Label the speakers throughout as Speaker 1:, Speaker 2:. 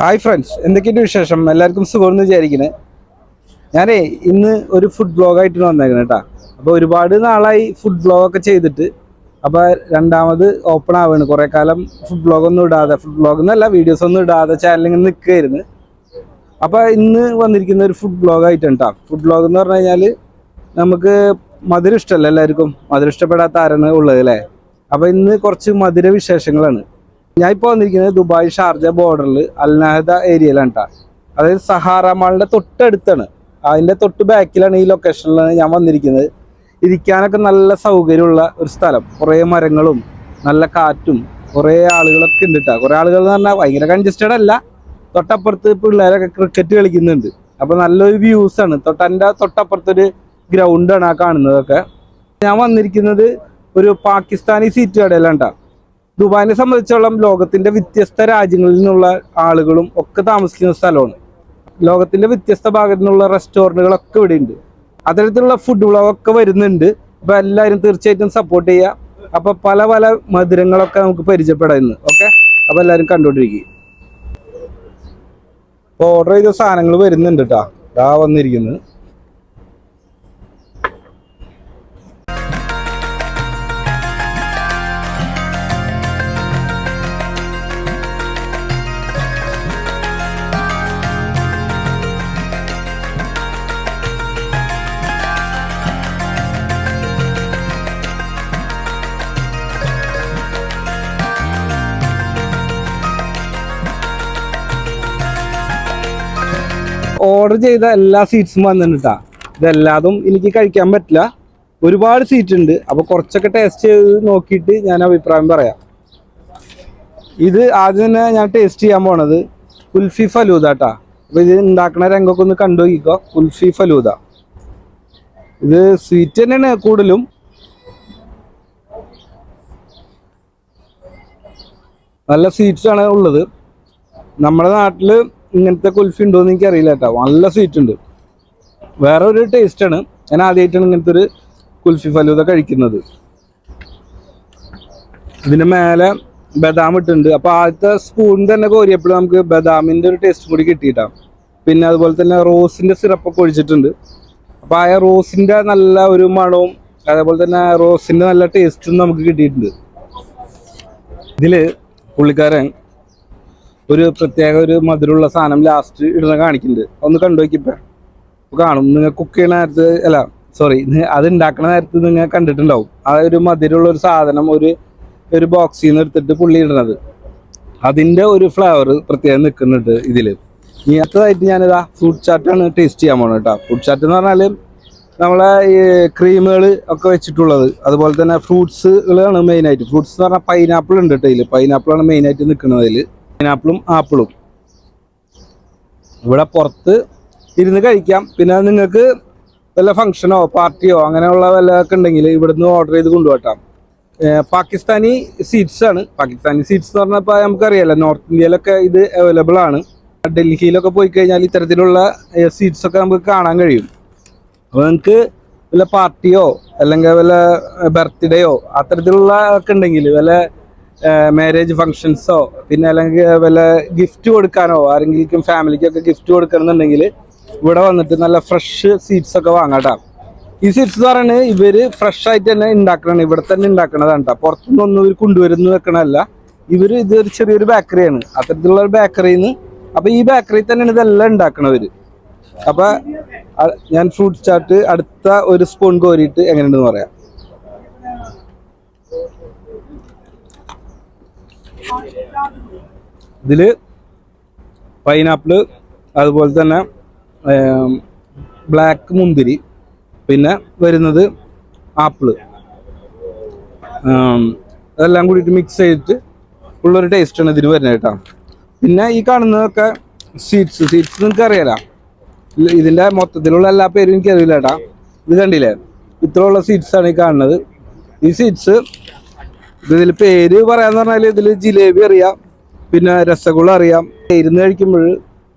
Speaker 1: Hi friends എന്തൊക്കെയുണ്ട് വിശേഷം? എല്ലാവർക്കും സുഖമെന്ന് വിചാരിക്കണേ. ഞാനേ ഇന്ന് ഒരു ഫുഡ് ബ്ലോഗായിട്ട് വന്നേക്കണേ കേട്ടോ. അപ്പോൾ ഒരുപാട് നാളായി ഫുഡ് ബ്ലോഗൊക്കെ ചെയ്തിട്ട്. അപ്പോൾ രണ്ടാമത് ഓപ്പൺ ആവുകയാണ് കുറേ കാലം ഫുഡ് ബ്ലോഗൊന്നും ഇടാതെ ഫുഡ് ബ്ലോഗ് എന്നല്ല വീഡിയോസ് ഒന്നും ഇടാതെ ചാനലിങ്ങനെ നിൽക്കുകയായിരുന്നു അപ്പോൾ ഇന്ന് വന്നിരിക്കുന്ന ഒരു ഫുഡ് ബ്ലോഗായിട്ടാണ് കേട്ടോ. ഫുഡ് ബ്ലോഗ് എന്ന് പറഞ്ഞു കഴിഞ്ഞാൽ നമുക്ക് മധുരം ഇഷ്ടമല്ല എല്ലാവർക്കും? മധുരം ഇഷ്ടപ്പെടാത്ത ആരാണ് ഉള്ളത് അല്ലേ? അപ്പോൾ ഇന്ന് കുറച്ച് മധുര വിശേഷങ്ങളാണ്. ഞാൻ ഇപ്പോൾ വന്നിരിക്കുന്നത് ദുബായ് ഷാർജ ബോർഡറിൽ അൽനാഹദ ഏരിയയിലാണ് കേട്ടോ അതായത് സഹാറ മാളിന്റെ തൊട്ടടുത്താണ്. അതിന്റെ തൊട്ട് ബാക്കിലാണ് ഈ ലൊക്കേഷനിലാണ് ഞാൻ വന്നിരിക്കുന്നത്. ഇരിക്കാനൊക്കെ നല്ല സൗകര്യമുള്ള ഒരു സ്ഥലം. കുറേ മരങ്ങളും നല്ല കാറ്റും കുറേ ആളുകളൊക്കെ ഉണ്ട് കേട്ടോ കുറേ ആളുകൾ എന്ന് പറഞ്ഞാൽ ഭയങ്കര കൺജസ്റ്റഡ് അല്ല. തൊട്ടപ്പുറത്ത് പിള്ളേരൊക്കെ ക്രിക്കറ്റ് കളിക്കുന്നുണ്ട്. അപ്പോൾ നല്ലൊരു വ്യൂസ് ആണ്. തൊട്ടന്റെ തൊട്ടപ്പുറത്തൊരു ഗ്രൗണ്ടാണ് ആ കാണുന്നതൊക്കെ. ഞാൻ വന്നിരിക്കുന്നത് ഒരു പാകിസ്ഥാനി സീറ്റ് കടയിലാണ് കേട്ടോ ദുബായിനെ സംബന്ധിച്ചോളം ലോകത്തിന്റെ വ്യത്യസ്ത രാജ്യങ്ങളിൽ നിന്നുള്ള ആളുകളും ഒക്കെ താമസിക്കുന്ന സ്ഥലമാണ്. ലോകത്തിന്റെ വ്യത്യസ്ത ഭാഗത്തു നിന്നുള്ള റെസ്റ്റോറന്റുകളൊക്കെ ഇവിടെ ഉണ്ട് അത്തരത്തിലുള്ള ഫുഡ് വ്ളോഗൊക്കെ വരുന്നുണ്ട്. അപ്പൊ എല്ലാവരും തീർച്ചയായിട്ടും സപ്പോർട്ട് ചെയ്യുക. അപ്പൊ പല പല മധുരങ്ങളൊക്കെ നമുക്ക് പരിചയപ്പെടാം ഇന്ന് ഓക്കെ അപ്പൊ എല്ലാവരും കണ്ടോണ്ടിരിക്കും ഓർഡർ ചെയ്ത സാധനങ്ങൾ വരുന്നുണ്ട് കേട്ടോ ഇതാ വന്നിരിക്കുന്നത് ഓർഡർ ചെയ്ത എല്ലാ സീറ്റ്സും വന്നിട്ടാ ഇതെല്ലാതും എനിക്ക് കഴിക്കാൻ പറ്റില്ല. ഒരുപാട് സീറ്റ് ഉണ്ട്. അപ്പൊ കുറച്ചൊക്കെ ടേസ്റ്റ് ചെയ്ത് നോക്കിയിട്ട് ഞാൻ അഭിപ്രായം പറയാം. ഇത് ആദ്യം തന്നെ ഞാൻ ടേസ്റ്റ് ചെയ്യാൻ പോണത് കുൽഫി ഫലൂദ കേട്ടാ അപ്പൊ ഇത് ഉണ്ടാക്കുന്ന രംഗമൊക്കെ ഒന്ന് കണ്ടു നോക്കിക്കോ. കുൽഫി ഫലൂദ. ഇത് സ്വീറ്റ് തന്നെയാണ് കൂടുതലും. നല്ല ആണ് ഉള്ളത്. നമ്മുടെ നാട്ടിൽ ഇങ്ങനത്തെ കുൽഫി ഉണ്ടോ എന്ന് എനിക്ക് അറിയില്ല കേട്ടോ. നല്ല സ്വീറ്റ് ഉണ്ട്. വേറെ ഒരു ടേസ്റ്റ് ആണ്. ഞാൻ ആദ്യമായിട്ടാണ് ഇങ്ങനത്തെ ഒരു കുൽഫി ഫലൂത കഴിക്കുന്നത്. ഇതിന്റെ മേലെ ബദാം ഇട്ടുണ്ട് അപ്പോൾ ആദ്യത്തെ സ്പൂൺ തന്നെ കോരിയപ്പോൾ നമുക്ക് ബദാമിന്റെ ഒരു ടേസ്റ്റ് കൂടി കിട്ടിയിട്ടാ. പിന്നെ അതുപോലെ തന്നെ റോസിന്റെ സിറപ്പൊക്കെ ഒഴിച്ചിട്ടുണ്ട്. അപ്പോൾ ആ റോസിന്റെ നല്ല ഒരു മണവും അതേപോലെ തന്നെ റോസിന്റെ നല്ല ടേസ്റ്റും നമുക്ക് കിട്ടിയിട്ടുണ്ട്. ഇതിൽ പുള്ളിക്കാരൻ ഒരു പ്രത്യേക ഒരു മധുരമുള്ള സാധനം ലാസ്റ്റ് ഇടുന്ന കാണിക്കുന്നുണ്ട്. ഒന്ന് കണ്ടു നോക്കിപ്പോ കാണും. നിങ്ങൾ കുക്ക് ചെയ്യണ നേരത്ത് അല്ല സോറി അത് ഉണ്ടാക്കണ നേരത്ത് നിങ്ങൾ കണ്ടിട്ടുണ്ടാവും. ആ ഒരു മധുരമുള്ള ഒരു സാധനം ഒരു ഒരു ബോക്സിൽ നിന്ന് എടുത്തിട്ട് പുള്ളി ഇടുന്നത്. അതിന്റെ ഒരു ഫ്ലേവർ പ്രത്യേകം നിൽക്കുന്നുണ്ട് ഇതിൽ. ഇനി അടുത്തതായിട്ട് ഞാനിതാ ഫ്രൂട്ട് ചാറ്റാണ് ടേസ്റ്റ് ചെയ്യാൻ പോണത് കേട്ടോ. ഫ്രൂട്ട് ചാറ്റ് എന്ന് പറഞ്ഞാൽ നമ്മളെ ഈ ക്രീമുകൾ ഒക്കെ വെച്ചിട്ടുള്ളത്. അതുപോലെ തന്നെ ഫ്രൂട്ട്സുകളാണ് മെയിനായിട്ട് ഫ്രൂട്ട്സ് എന്ന് പറഞ്ഞാൽ പൈനാപ്പിൾ ഉണ്ട് കേട്ടോ ഇതിൽ പൈനാപ്പിളാണ് മെയിനായിട്ട് നിൽക്കുന്നത് അതിൽ പൈനാപ്പിളും ആപ്പിളും ഇവിടെ പുറത്ത് ഇരുന്ന് കഴിക്കാം. പിന്നെ നിങ്ങൾക്ക് വല്ല ഫംഗ്ഷനോ പാർട്ടിയോ അങ്ങനെയുള്ള വല്ല ഒക്കെ ഉണ്ടെങ്കിൽ ഇവിടുന്ന് ഓർഡർ ചെയ്ത് കൊണ്ടുപോട്ടാം. പാകിസ്ഥാനി സീറ്റ്സ് ആണ്. പാകിസ്ഥാനി സീറ്റ്സ് എന്ന് പറഞ്ഞപ്പോൾ നമുക്കറിയാലോ നോർത്ത് ഇന്ത്യയിലൊക്കെ ഇത് അവൈലബിൾ ആണ്. ഡൽഹിയിലൊക്കെ പോയി കഴിഞ്ഞാൽ ഇത്തരത്തിലുള്ള സീറ്റ്സ് ഒക്കെ നമുക്ക് കാണാൻ കഴിയും. അപ്പോൾ നിങ്ങൾക്ക് വല്ല പാർട്ടിയോ അല്ലെങ്കിൽ വല്ല ബർത്ത്ഡേയോ അത്തരത്തിലുള്ള ഒക്കെ ഉണ്ടെങ്കിൽ വല്ല മാരേജ് ഫങ്ഷൻസോ പിന്നെ അല്ലെങ്കിൽ വല്ല ഗിഫ്റ്റ് കൊടുക്കാനോ ആരെങ്കിലും ഫാമിലിക്കൊക്കെ ഗിഫ്റ്റ് കൊടുക്കണമെന്നുണ്ടെങ്കിൽ ഇവിടെ വന്നിട്ട് നല്ല ഫ്രഷ് സീഡ്സ് ഒക്കെ വാങ്ങാട്ടാ ഈ സീഡ്സ് എന്ന് പറയുന്നത് ഇവർ ഫ്രഷ് ആയിട്ട് തന്നെ ഉണ്ടാക്കണം ഇവിടെ തന്നെ ഉണ്ടാക്കണതാണ് കേട്ടോ പുറത്തുനിന്നൊന്നും ഇവർ കൊണ്ടുവരുന്ന വെക്കണമല്ല ഇവർ ഇതൊരു ചെറിയൊരു ബേക്കറിയാണ് അത്തരത്തിലുള്ള ഒരു ബേക്കറിയിൽ നിന്ന് അപ്പൊ ഈ ബേക്കറിയിൽ തന്നെയാണ് ഇതെല്ലാം ഉണ്ടാക്കണവര് അപ്പൊ ഞാൻ ഫ്രൂട്ട് ചാട്ട് അടുത്ത ഒരു സ്പൂൺ കോരിയിട്ട് എങ്ങനെയുണ്ടെന്ന് പറയാം. ഇതിൽ പൈനാപ്പിൾ അതുപോലെ തന്നെ ബ്ലാക്ക് മുന്തിരി പിന്നെ വരുന്നത് ആപ്പിൾ. അതെല്ലാം കൂടിയിട്ട് മിക്സ് ചെയ്തിട്ട് ഉള്ളൊരു ടേസ്റ്റാണ് ഇതിന് വരുന്നത് കേട്ടോ. പിന്നെ ഈ കാണുന്നതൊക്കെ സീഡ്സ് സീഡ്സ് നിങ്ങൾക്ക് അറിയാലോ ഇതിന്റെ മൊത്തത്തിലുള്ള എല്ലാ പേരും എനിക്ക് അറിയില്ല കേട്ടാ. ഇത് കണ്ടില്ലേ? ഇത്രയുള്ള ആണ് ഈ കാണുന്നത്. ഈ സീഡ്സ് ഇതിൽ പേര് പറയാന്ന് പറഞ്ഞാൽ ഇതിൽ ജിലേബി അറിയാം പിന്നെ രസഗുള അറിയാം. ഇരുന്ന് കഴിക്കുമ്പോൾ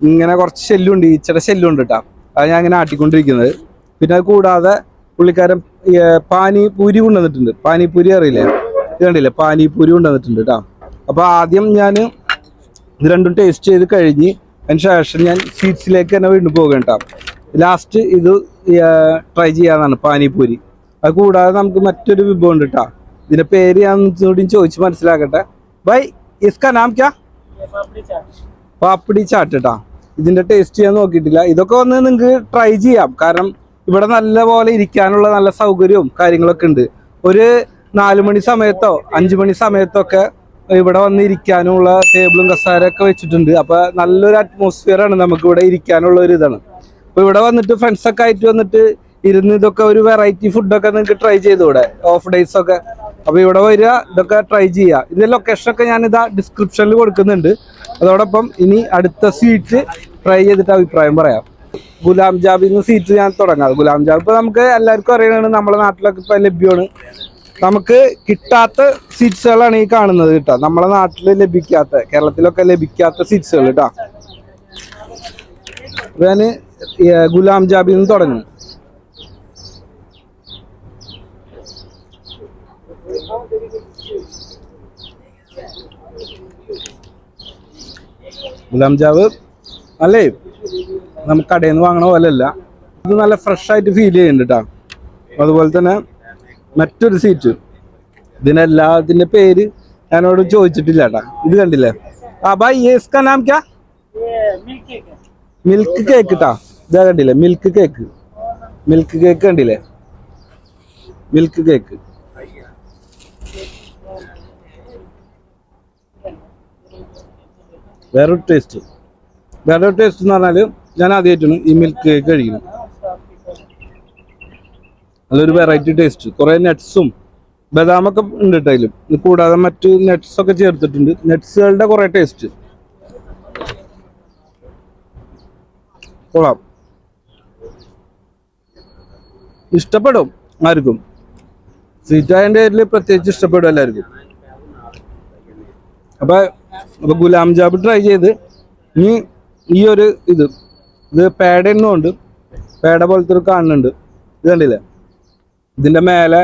Speaker 1: ഇങ്ങനെ കുറച്ച് ശല്യമുണ്ട് ഈച്ചയുടെ ശല്യമുണ്ട് കേട്ടോ അത് ഞാൻ ഇങ്ങനെ ആട്ടിക്കൊണ്ടിരിക്കുന്നത്. പിന്നെ അത് കൂടാതെ പുള്ളിക്കാരൻ പാനിപൂരി കൊണ്ടുവന്നിട്ടുണ്ട്. പാനിപൂരി അറിയില്ലേ? ഇത് കണ്ടില്ലേ? പാനിപൂരി കൊണ്ടുവന്നിട്ടുണ്ട് കേട്ടോ അപ്പൊ ആദ്യം ഞാൻ ഇത് രണ്ടും ടേസ്റ്റ് ചെയ്ത് കഴിഞ്ഞ് അതിന് ശേഷം ഞാൻ സ്വീറ്റ്സിലേക്ക് തന്നെ വീണ്ടും പോകും കേട്ടോ ലാസ്റ്റ് ഇത് ട്രൈ ചെയ്യാന്നാണ് പാനിപൂരി. അത് കൂടാതെ നമുക്ക് മറ്റൊരു വിഭവം ഉണ്ട് കേട്ടോ ഇതിന്റെ പേര് ഞാൻ ഒന്നുകൂടി ചോദിച്ചു മനസ്സിലാക്കട്ടെ. ബൈ ഇസ്ക നാം ക്യാ? പാപ്പിടി ചാട്ട് ഇതിന്റെ ടേസ്റ്റ് ഞാൻ നോക്കിയിട്ടില്ല. ഇതൊക്കെ വന്ന് നിങ്ങൾക്ക് ട്രൈ ചെയ്യാം. കാരണം ഇവിടെ നല്ല പോലെ ഇരിക്കാനുള്ള നല്ല സൗകര്യവും കാര്യങ്ങളൊക്കെ ഉണ്ട്. ഒരു നാലു മണി സമയത്തോ അഞ്ചു മണി സമയത്തോ ഒക്കെ ഇവിടെ വന്ന് ഇരിക്കാനുള്ള ടേബിളും കസാരൊക്കെ വെച്ചിട്ടുണ്ട്. അപ്പൊ നല്ലൊരു അറ്റ്മോസ്ഫിയർ ആണ് നമുക്ക് ഇവിടെ ഇരിക്കാനുള്ള ഒരു ഇതാണ്. അപ്പൊ ഇവിടെ വന്നിട്ട് ഫ്രണ്ട്സ് ഒക്കെ ആയിട്ട് വന്നിട്ട് ഇരുന്ന് ഇതൊക്കെ ഒരു വെറൈറ്റി ഫുഡൊക്കെ നിങ്ങൾക്ക് ട്രൈ ചെയ്തൂടെ ഓഫ് ഡേയ്സ് ഒക്കെ അപ്പൊ ഇവിടെ വരിക ഇതൊക്കെ ട്രൈ ചെയ്യുക. ഇതിന്റെ ലൊക്കേഷൻ ഒക്കെ ഞാൻ ഇതാ ഡിസ്ക്രിപ്ഷനിൽ കൊടുക്കുന്നുണ്ട്. അതോടൊപ്പം ഇനി അടുത്ത സ്വീറ്റ് ട്രൈ ചെയ്തിട്ട് അഭിപ്രായം പറയാം. ഗുലാം ജാബിൽ നിന്ന് സീറ്റ് ഞാൻ തുടങ്ങാം. ഗുലാം ജാബ് ഇപ്പൊ നമുക്ക് എല്ലാവർക്കും അറിയണമാണ് നമ്മുടെ നാട്ടിലൊക്കെ ഇപ്പൊ ലഭ്യമാണ്. നമുക്ക് കിട്ടാത്ത സീറ്റ്സുകളാണ് ഈ കാണുന്നത് കേട്ടോ. നമ്മളെ നാട്ടിൽ ലഭിക്കാത്ത കേരളത്തിലൊക്കെ ലഭിക്കാത്ത സീറ്റ്സുകൾ കേട്ടോ. ഈ ഗുലാം ജാബിൽ നിന്ന് തുടങ്ങും. ഗുലാം ജാവ് അല്ലേ? നമുക്ക് കടയിൽ നിന്ന് വാങ്ങണ പോലെ അല്ല ഇത് നല്ല ഫ്രഷ് ആയിട്ട് ഫീൽ ചെയ്യുന്നുണ്ട് കേട്ടോ അതുപോലെ തന്നെ മറ്റൊരു സീറ്റ് ഇതിനെല്ലാത്തിന്റെ പേര് ഞാനോട് ചോദിച്ചിട്ടില്ല കേട്ടാ ഇത് കണ്ടില്ലേ? ആ ക്യാ മിൽക്ക് കേക്ക് കേട്ടാ ഇതാ കണ്ടില്ലേ? മിൽക്ക് കേക്ക് മിൽക്ക് കേക്ക് കണ്ടില്ലേ? മിൽക്ക് കേക്ക് വേറൊരു ടേസ്റ്റ് വേറൊരു ടേസ്റ്റ് എന്ന് പറഞ്ഞാൽ ഞാൻ ആദ്യമായിട്ടാണ് ഈ മിൽക്ക് കേക്ക് കഴിക്കുന്നത് നല്ലൊരു വെറൈറ്റി ടേസ്റ്റ് കുറെ നട്ട്സും ബദാമൊക്കെ ഉണ്ട് കേട്ടോ അതിലും. കൂടാതെ മറ്റ് നട്ട്സ് ഒക്കെ ചേർത്തിട്ടുണ്ട്. നട്ട്സുകളുടെ കുറേ ടേസ്റ്റ് കൊള്ളാം. ഇഷ്ടപ്പെടും ആർക്കും. സ്വീറ്റായതിന്റെ പേരിൽ പ്രത്യേകിച്ച് ഇഷ്ടപ്പെടും എല്ലാവർക്കും. അപ്പൊ അപ്പൊ ഗുലാം ജാബ് ട്രൈ ചെയ്ത് ഇനി ഈ ഒരു ഇത് ഇത് പേട എന്നുണ്ട് പേട പോലത്തെ ഒരു കാണുന്നുണ്ട്. ഇത് കണ്ടില്ലേ? ഇതിന്റെ മേലെ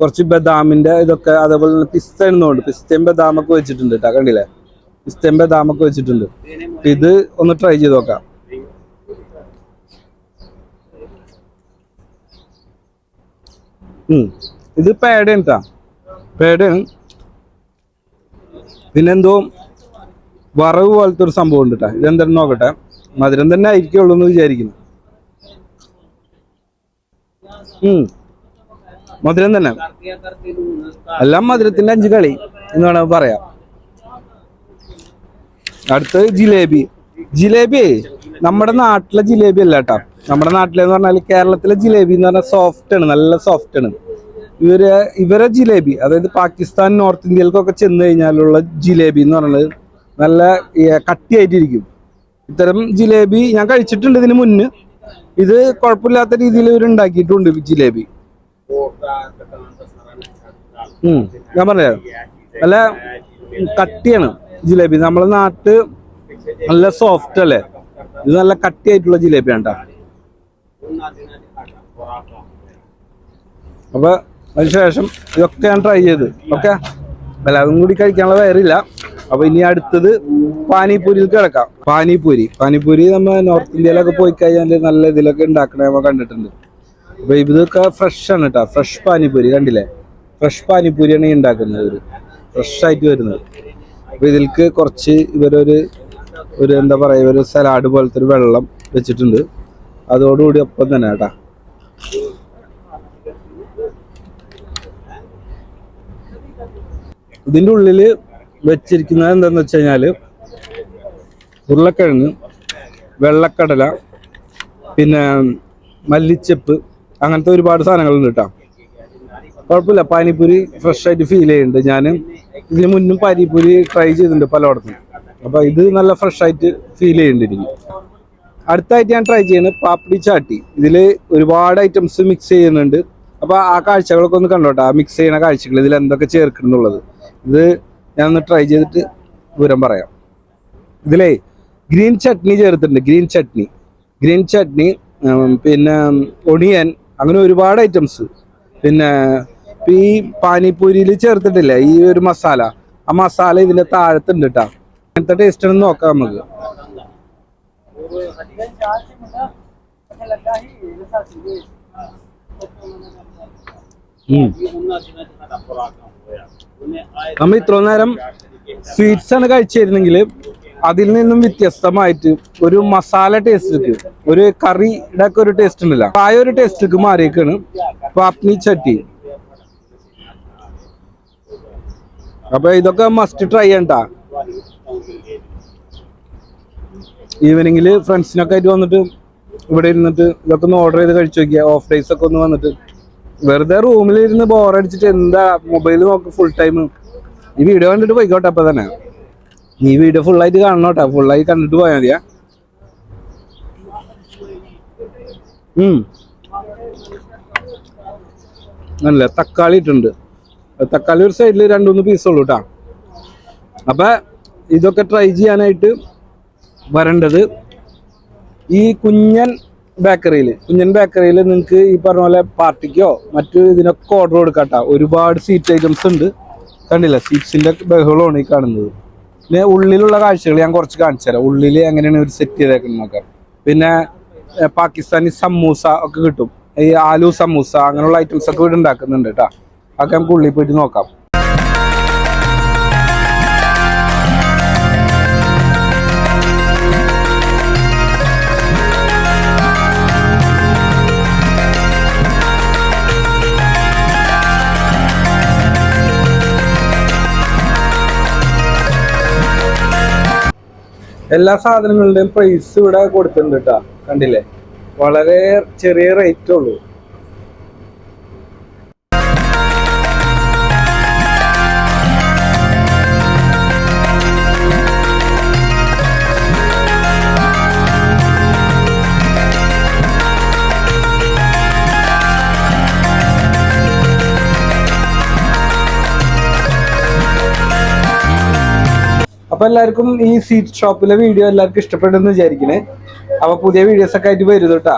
Speaker 1: കുറച്ച് ബദാമിന്റെ ഇതൊക്കെ അതേപോലെ തന്നെ പിസ്ത എന്നുണ്ട് പിസ്തയും ബദാമൊക്കെ വെച്ചിട്ടുണ്ട് കേട്ടോ കണ്ടില്ലേ? പിസ്തയും ബദാമൊക്കെ വെച്ചിട്ടുണ്ട്. ഇത് ഒന്ന് ട്രൈ ചെയ്ത് നോക്കാം. ഇത് പേടയാണ് കേട്ടാ പേടയാണ് പിന്നെന്തോ വറവ് പോലത്തെ ഒരു സംഭവം ഉണ്ട് കേട്ടോ ഇതെന്തായാലും നോക്കട്ടെ. മധുരം തന്നെ ആയിരിക്കുള്ളൂ എന്ന് വിചാരിക്കുന്നു. മധുരം തന്നെ. എല്ലാം മധുരത്തിന്റെ അഞ്ച് കളി എന്ന് വേണമെങ്കിൽ പറയാം. അടുത്തത് ജിലേബി. ജിലേബി നമ്മുടെ നാട്ടിലെ ജിലേബി അല്ല കേട്ടോ നമ്മുടെ നാട്ടിലെന്ന് പറഞ്ഞാൽ കേരളത്തിലെ ജിലേബി എന്ന് പറഞ്ഞാൽ സോഫ്റ്റ് ആണ് നല്ല സോഫ്റ്റ് ആണ്. ഇവർ ഇവരെ ജിലേബി അതായത് പാകിസ്ഥാൻ നോർത്ത് ഇന്ത്യയിലേക്കൊക്കെ ചെന്ന് കഴിഞ്ഞാലുള്ള ജിലേബി എന്ന് പറയുന്നത് നല്ല കട്ടിയായിട്ടിരിക്കും. ഇത്തരം ജിലേബി ഞാൻ കഴിച്ചിട്ടുണ്ട് ഇതിന് മുന്ന്. ഇത് കുഴപ്പമില്ലാത്ത രീതിയിൽ ഇവർ ഉണ്ടാക്കിയിട്ടുണ്ട് ജിലേബി. ഞാൻ പറഞ്ഞ നല്ല കട്ടിയാണ് ജിലേബി. നമ്മളെ നാട്ട് നല്ല സോഫ്റ്റ് അല്ലേ? ഇത് നല്ല കട്ടിയായിട്ടുള്ള ജിലേബിയാണ് കേട്ടോ അപ്പൊ അതിനുശേഷം ഇതൊക്കെ ഞാൻ ട്രൈ ചെയ്ത്. ഓക്കെ എല്ലാവരും കൂടി കഴിക്കാനുള്ള വയറില്ല. അപ്പൊ ഇനി അടുത്തത് പാനിപൂരിയിൽ കിടക്കാം. പാനിപൂരി പാനിപൂരി നമ്മ നോർത്ത് ഇന്ത്യയിലൊക്കെ പോയി കഴിഞ്ഞാൽ നല്ല ഇതിലൊക്കെ ഉണ്ടാക്കണ നമ്മൾ കണ്ടിട്ടുണ്ട്. അപ്പൊ ഇതൊക്കെ ഫ്രഷ് ആണ് കേട്ടോ ഫ്രഷ് പാനിപൂരി കണ്ടില്ലേ? ഫ്രഷ് പാനിപൂരിയാണ് ഈ ഉണ്ടാക്കുന്നത് ഇവർ. ഫ്രഷ് ആയിട്ട് വരുന്നത്. അപ്പൊ ഇതിൽക്ക് കുറച്ച് ഇവരൊരു ഒരു എന്താ പറയാ ഒരു സലാഡ് പോലത്തെ ഒരു വെള്ളം വെച്ചിട്ടുണ്ട്. അതോടുകൂടി ഒപ്പം തന്നെ കേട്ടാ ഇതിന്റെ ഉള്ളിൽ വെച്ചിരിക്കുന്നത് എന്താണെന്ന് വെച്ച് കഴിഞ്ഞാൽ ഉരുളക്കിഴങ്ങ് വെള്ളക്കടല പിന്നെ മല്ലിച്ചെപ്പ് അങ്ങനത്തെ ഒരുപാട് സാധനങ്ങളുണ്ട് കേട്ടോ. കുഴപ്പമില്ല പാനിപ്പൂരി ഫ്രഷ് ആയിട്ട് ഫീൽ ചെയ്യുന്നുണ്ട്. ഞാൻ ഇതിന് മുന്നും പാനിപ്പൂരി ട്രൈ ചെയ്തിട്ടുണ്ട് പലയിടത്തും. അപ്പൊ ഇത് നല്ല ഫ്രഷ് ആയിട്ട് ഫീൽ ചെയ്യുന്നുണ്ട് എനിക്ക് അടുത്തായിട്ട് ഞാൻ ട്രൈ ചെയ്യുന്നത് പാപ്പടി ചാട്ടി. ഇതിൽ ഒരുപാട് ഐറ്റംസ് മിക്സ് ചെയ്യുന്നുണ്ട്. അപ്പോൾ ആ കാഴ്ചകളൊക്കെ ഒന്ന് കണ്ടോട്ടെ ആ മിക്സ് ചെയ്യുന്ന കാഴ്ചകൾ ഇതിൽ എന്തൊക്കെ ചേർക്കുന്നുള്ളത്. ഇത് ഞാൻ ഒന്ന് ട്രൈ ചെയ്തിട്ട് വിവരം പറയാം. ഇതിലേ ഗ്രീൻ ചട്നി ചേർത്തിട്ടുണ്ട് ഗ്രീൻ ചട്നി ഗ്രീൻ ചട്നി പിന്നെ ഒണിയൻ അങ്ങനെ ഒരുപാട് ഐറ്റംസ് പിന്നെ ഈ പാനിപ്പൂരിയിൽ ചേർത്തിട്ടില്ല ഈ ഒരു മസാല. ആ മസാല ഇതിന്റെ താഴത്തുണ്ട് കേട്ടോ അങ്ങനത്തെ ടേസ്റ്റ് ഒന്ന് നോക്കാം നമുക്ക്. ഉം. നമ്മൾ ഇത്ര നേരം സ്വീറ്റ്സ് ആണ് കഴിച്ചിരുന്നെങ്കിൽ അതിൽ നിന്നും വ്യത്യസ്തമായിട്ട് ഒരു മസാല ടേസ്റ്റ് ഒരു കറിയുടെ ഒക്കെ ഒരു ടേസ്റ്റ് ഉണ്ടല്ല. ആ ഒരു ടേസ്റ്റിലേക്ക് മാറിയേക്കാണ് പാപ്നി ചട്ടി. അപ്പൊ ഇതൊക്കെ മസ്റ്റ് ട്രൈ ചെയ്യണ്ട ഈവനിങ്ങിൽ ഫ്രണ്ട്സിനൊക്കെ ആയിട്ട് വന്നിട്ട് ഇവിടെ ഇരുന്നിട്ട് ഇതൊക്കെ ഒന്ന് ഓർഡർ ചെയ്ത് കഴിച്ചു നോക്കിയാൽ ഓഫ് ഡേയ്സ് ഒക്കെ ഒന്ന് വന്നിട്ട്. വെറുതെ റൂമിൽ ഇരുന്ന് ബോറടിച്ചിട്ട് എന്താ മൊബൈൽ നോക്ക് ഫുൾ ടൈം ഈ വീഡിയോ കണ്ടിട്ട് പോയിക്കോട്ടെ അപ്പൊ തന്നെ. ഈ വീഡിയോ ഫുൾ ആയിട്ട് കാണണം കേട്ടോ ഫുള്ളായി കണ്ടിട്ട് പോയാൽ മതിയാ. നല്ല തക്കാളി ഇട്ടുണ്ട്. തക്കാളി ഒരു സൈഡിൽ രണ്ടുമൂന്ന് പീസ് ഉള്ളൂ കേട്ടോ അപ്പൊ ഇതൊക്കെ ട്രൈ ചെയ്യാനായിട്ട് വരേണ്ടത് ഈ കുഞ്ഞൻ ബേക്കറിയിൽ കുഞ്ഞൻ ബേക്കറിയിൽ നിങ്ങൾക്ക് ഈ പറഞ്ഞ പോലെ പാർട്ടിക്കോ മറ്റു ഇതിനൊക്കെ ഓർഡർ കൊടുക്കാട്ടോ. ഒരുപാട് സീറ്റ് ഐറ്റംസ് ഉണ്ട്. കണ്ടില്ല? സീറ്റ്സിന്റെ ബഹളമാണ് ഈ കാണുന്നത്. പിന്നെ ഉള്ളിലുള്ള കാഴ്ചകൾ ഞാൻ കുറച്ച് കാണിച്ചു തരാം. ഉള്ളിൽ എങ്ങനെയാണ് ഒരു സെറ്റ് ചെയ്തേക്കുന്നത് നോക്കാം. പിന്നെ പാകിസ്ഥാനി സമൂസ ഒക്കെ കിട്ടും. ഈ ആലു സമൂസ അങ്ങനെയുള്ള ഐറ്റംസ് ഒക്കെ ഇവിടെ ഉണ്ടാക്കുന്നുണ്ട് കേട്ടോ അതൊക്കെ നമുക്ക് ഉള്ളിൽ പോയിട്ട് നോക്കാം. എല്ലാ സാധനങ്ങളുടെയും പ്രൈസ് ഇവിടെ കൊടുത്തിട്ടുണ്ട് കേട്ടോ കണ്ടില്ലേ? വളരെ ചെറിയ റേറ്റ് ഉള്ളൂ. അപ്പൊ എല്ലാവർക്കും ഈ സീറ്റ് ഷോപ്പിലെ വീഡിയോ എല്ലാവർക്കും ഇഷ്ടപ്പെട്ടെന്ന് വിചാരിക്കണേ. അപ്പൊ പുതിയ വീഡിയോസ് ഒക്കെ ആയിട്ട് വരും കേട്ടാ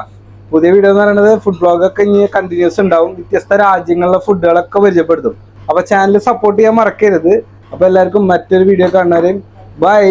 Speaker 1: പുതിയ വീഡിയോ എന്ന് പറയുന്നത് ഫുഡ് ബ്ലോഗ് ഒക്കെ ഇനി കണ്ടിന്യൂസ് ഉണ്ടാവും. വ്യത്യസ്ത രാജ്യങ്ങളിലെ ഫുഡുകളൊക്കെ പരിചയപ്പെടുത്തും. അപ്പൊ ചാനൽ സപ്പോർട്ട് ചെയ്യാൻ മറക്കരുത്. അപ്പൊ എല്ലാവർക്കും മറ്റൊരു വീഡിയോ കാണുന്നവരെയും ബൈ